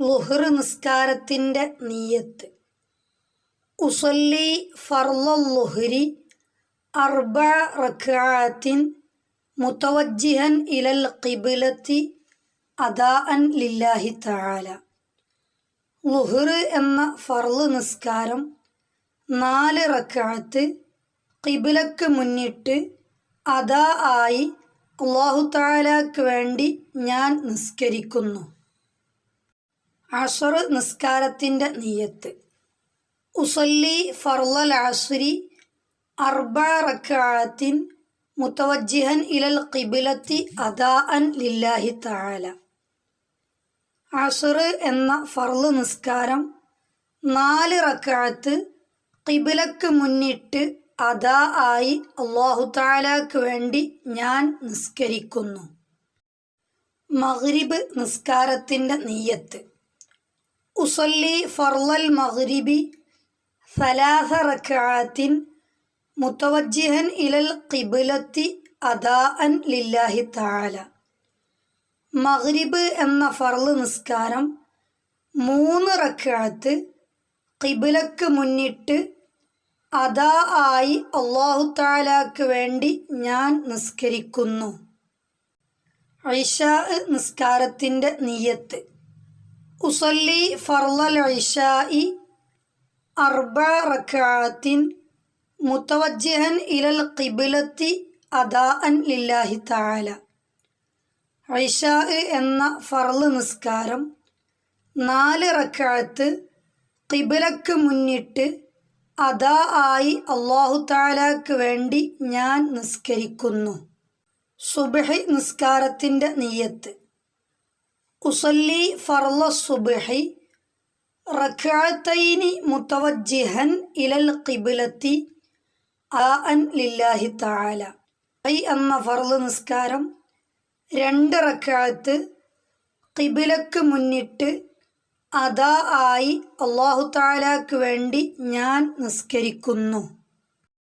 ലുഹർ നിസ്കാരത്തിന്റെ നീയത്ത്. ഉസല്ലി ഫർലുഹരി അർബ റഖാത്തിൻ മുത്തവജ്ജിഹൻ ഇലൽ ഖിബിലത്തി അദാഅൻ ലില്ലാഹി തആല. ലുഹർ എന്ന ഫർൾ നിസ്കാരം നാല് റക്കാത്ത് കിബിലക്ക് മുന്നിട്ട് അദാ ആയി അള്ളാഹു താലാക്ക് വേണ്ടി ഞാൻ നിസ്കരിക്കുന്നു. അസർ നിസ്കാരത്തിന്റെ നീയത്ത്. ഉസല്ലി ഫർലൽ അസുരി അർബ റക്കാത്തിൻ മുത്തവജിഹൻ ഇലൽ കിബിലത്തി അദാ അൻ ലില്ലാഹി താല അസുർ എന്ന ഫർൾ നിസ്കാരം നാല് റക്കാത്ത് കിബിലക്ക് മുന്നിട്ട് അദാ ആയി അള്ളാഹു താലാക്ക് വേണ്ടി ഞാൻ നിസ്കരിക്കുന്നു. മഹ്രിബ് നിസ്കാരത്തിന്റെ നീയത്ത്. ഉസല്ലി ഫർലൽ മഗ്രിബി സലാസ റക്കാത്തിൻ മുത്തവജ്ജിഹൻ ഇലൽ ഖിബിലത്തി അദാഅൻ ലില്ലാഹി താല മഗ്രിബ് എന്ന ഫർൾ നിസ്കാരം മൂന്ന് റക്കാത്ത് കിബിലക്ക് മുന്നിട്ട് അദാ ആയി അള്ളാഹു താലാക്ക് വേണ്ടി ഞാൻ നിസ്കരിക്കുന്നു. ഐഷ നിസ്കാരത്തിന്റെ നീയത്ത് ഉസല്ലി ഫർലൽ ഐഷായി അർബ റക്കാത്തിൻ മുത്തവജ്ജിഹൻ ഇലൽ ഖിബിലത്തി അദാഅൻ ലില്ലാഹി താല ഐഷാ എന്ന ഫർൾ നിസ്കാരം നാല് റക്കാത്ത് ഖിബിലക്ക് മുന്നിട്ട് അദാ ആയി അള്ളാഹു താലാക്ക് വേണ്ടി ഞാൻ നിസ്കരിക്കുന്നു. സുബഹി നിസ്കാരത്തിന്റെ നീയത്ത്. ഉസല്ലി ഫർള സുബഹി റക്കാത്തൈനി മുത്തവജ്ജിഹൻ ഇലൽ ആ അൻ ലില്ലാഹി താല ഐ എന്ന ഫർൾ നിസ്കാരം രണ്ട് റക്കാത്ത് കിബിലക്ക് മുന്നിട്ട് അദാ ആയി അള്ളാഹു താലാക്ക് വേണ്ടി ഞാൻ നിസ്കരിക്കുന്നു.